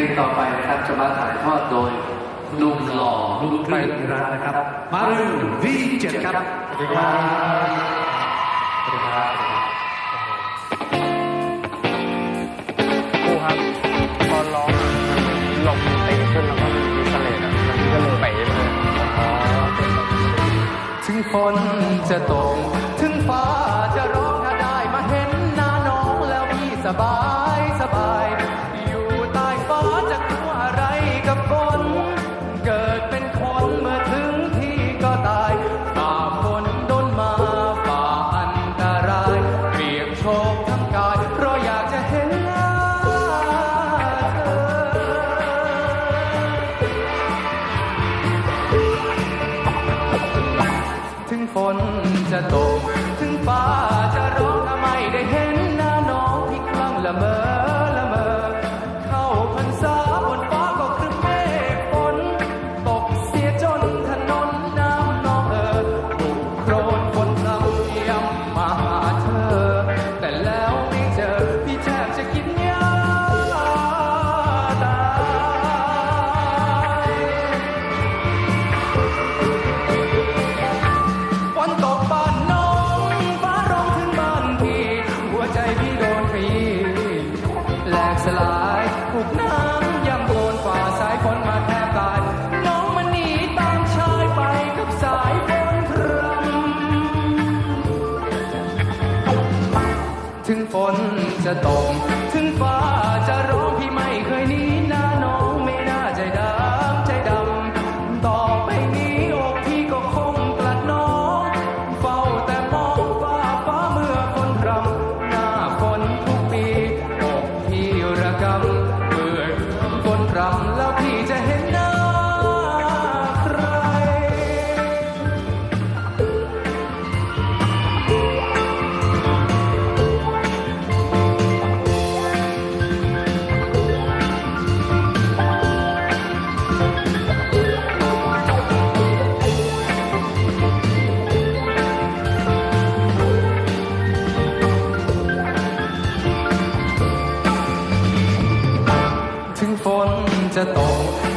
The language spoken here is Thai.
ลงต่อไปนะครับจะมาถ่ายทอดโดยนุ่มหล่อลูกครึ่งเวลานะครับ มารึงวีเจ็ดครับสวัสครับครูครับตอนร้องลมเตะขึ้นแล้วก็มีเสลดอะมันก็เลยไปเลยถึงฝนจะตก tanto สลายถูกน้ำย่ำโคนฝ่าสายฝนมาแทบตายน้องมันหนีตามชายไปกับสายฝนพรำถึงฝนจะตก ถึงฟ้าจะร้อง 着懂。